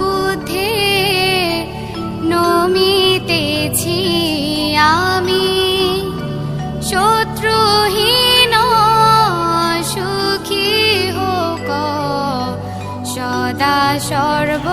বুদ্ধে নমিতেছি আমি। শত্রুহীন সুখী হোক সদা সর্ব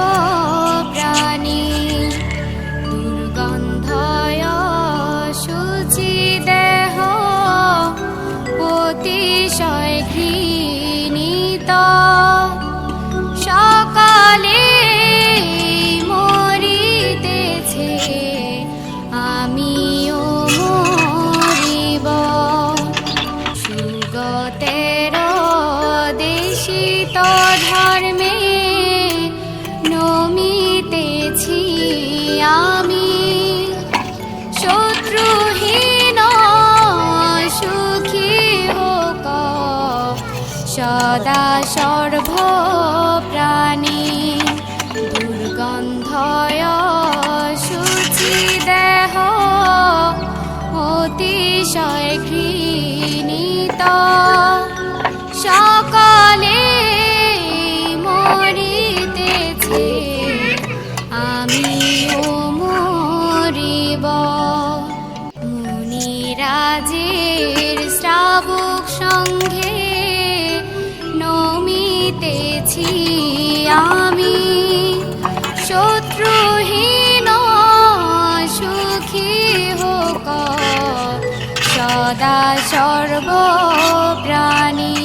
ধর্মে নমিতেছি আমি। শত্রুহীন সুখী হোক সদা সর্ব সদা সর্ব প্রাণী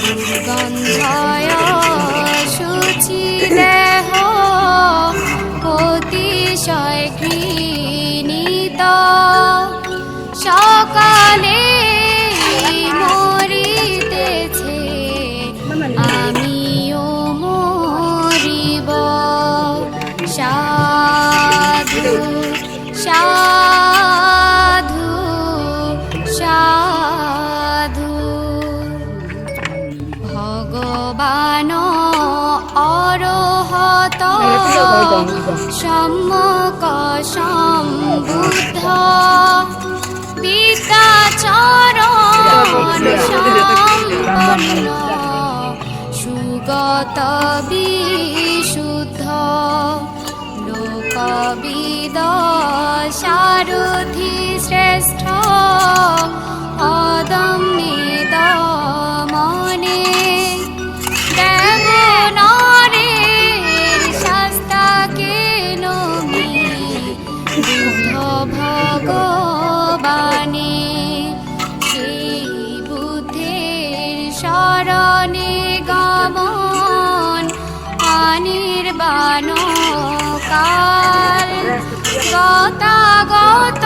দুর্গন্ধয় শুচি দেহ অতিশয় ঘৃণিত। সকালে অরহত সম্যক সম্বুদ্ধ। বিদ্যাচরণ সম্পন্ন সুগত বিশুদ্ধ। লোকবিদ সারথি শ্রেষ্ঠ অদম্যিত শরণে গমন অনির্বাণ কাল। গতাগত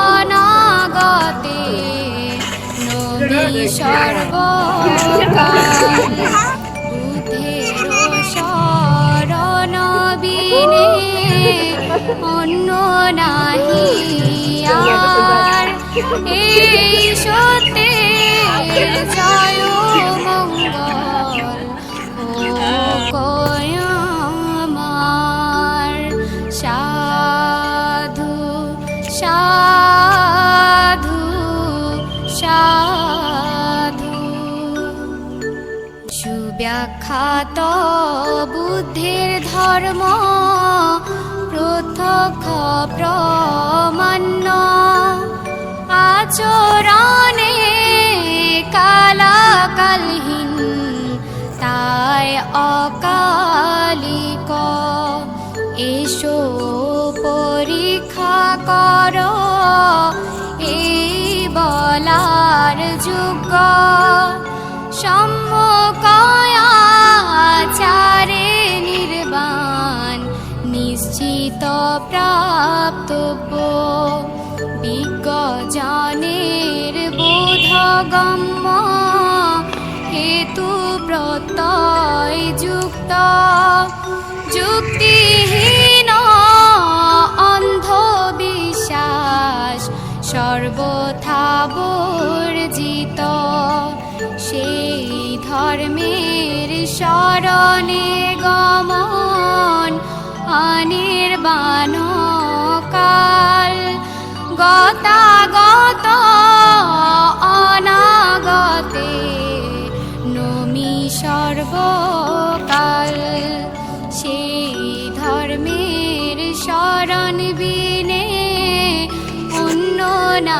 অনাগতে নবী সর্বকাল। অন্য নাহি আর। এই সত্যের সাধু সাধু। সুব্যাখ্যাত বুদ্ধের ধর্ম প্রত্যক্ষ প্রমাণ্য। আচরণে কালাকালহীন বলার যোগ্য। সম্মুখয়াচারে নির্বাণ নিশ্চিত প্রাপ্তব্য। বিজ্ঞজনের বোধগম্য হেতু প্রত্যয় যুক্ত যুক্তিহীন সর্বথা বর্জিত সেই ধর্মের শরণে গমন অনির্বাণ কাল গতাগত অনাগতে সর্বকাল। অন্য